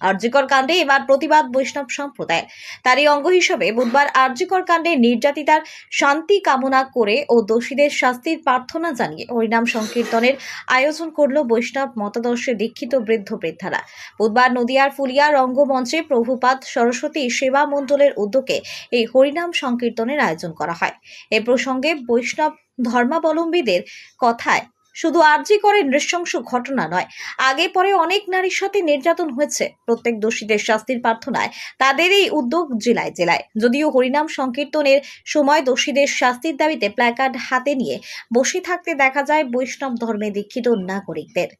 আরজিকর কাণ্ডে এবার প্রতিবাদ বৈষ্ণব সম্প্রদায়ের তারই অঙ্গ হিসেবে বুধবার আরজিকর কাণ্ডে নির্যাতিতার শান্তি কামনা করে ও দোষীদের শাস্তির প্রার্থনা জানিয়ে হরিনাম সংকীর্তনের আয়োজন করল বৈষ্ণব মতাদর্শে দীক্ষিত বৃদ্ধ বৃদ্ধারা। বুধবার নদিয়ার ফুলিয়া রঙ্গমঞ্চে প্রভুপাত সরস্বতী সেবা মণ্ডলের উদ্যোগে এই হরিনাম সংকীর্তনের আয়োজন করা হয়। এ প্রসঙ্গে বৈষ্ণব ধর্মাবলম্বীদের কথায় শুধু আর্জি করে নৃশংস ঘটনা নয়, আগে পরে অনেক নারীর সাথে নির্যাতন হয়েছে। প্রত্যেক দোষীদের শাস্তির প্রার্থনায় তাদের এই উদ্যোগ জেলায় জেলায়। যদিও হরিনাম সংকীর্তনের সময় দোষীদের শাস্তির দাবিতে প্ল্যাকার্ড হাতে নিয়ে বসে থাকতে দেখা যায় বৈষ্ণব ধর্মে দীক্ষিত নাগরিকদের।